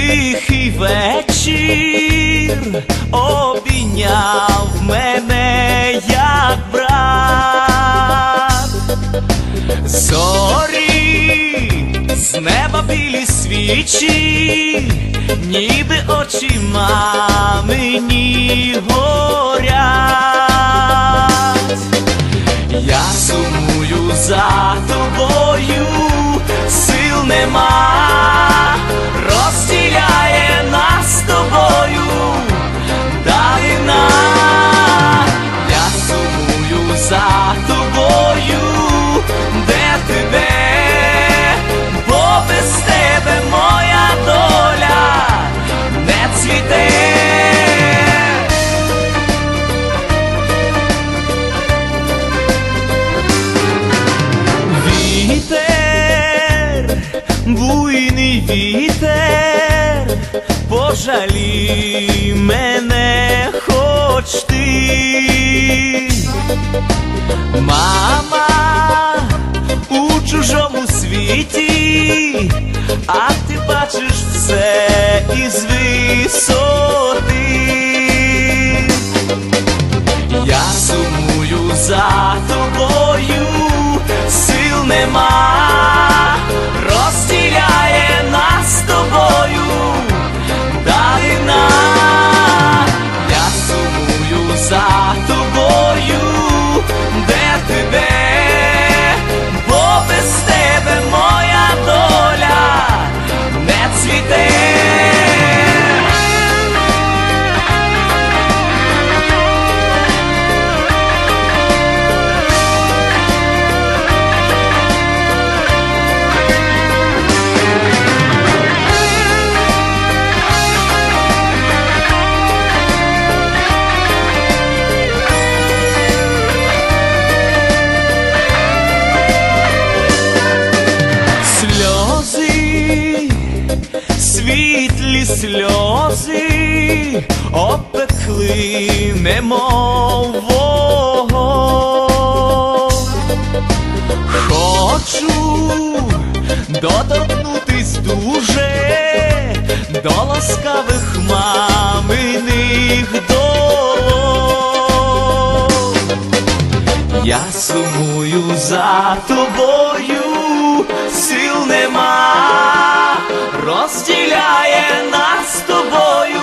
тихий вечір обійняв мене як брат. Зорі з неба білі свічі, ніби очима мені горять. Я сумую за тобою, сил нема, розділяє нас з тобою далина. Я сумую за тобою, де ти де, бо без тебе моя доля не цвіте. Вітер, буйний вітер, пожалій мене хоч ти, мама у чужому світі, а ти бачиш все із сльози, опекли немов вогонь. Хочу доторкнутись дуже до ласкавих маминих долонь. Я сумую за тобою, сил нема, розділяє нас з тобою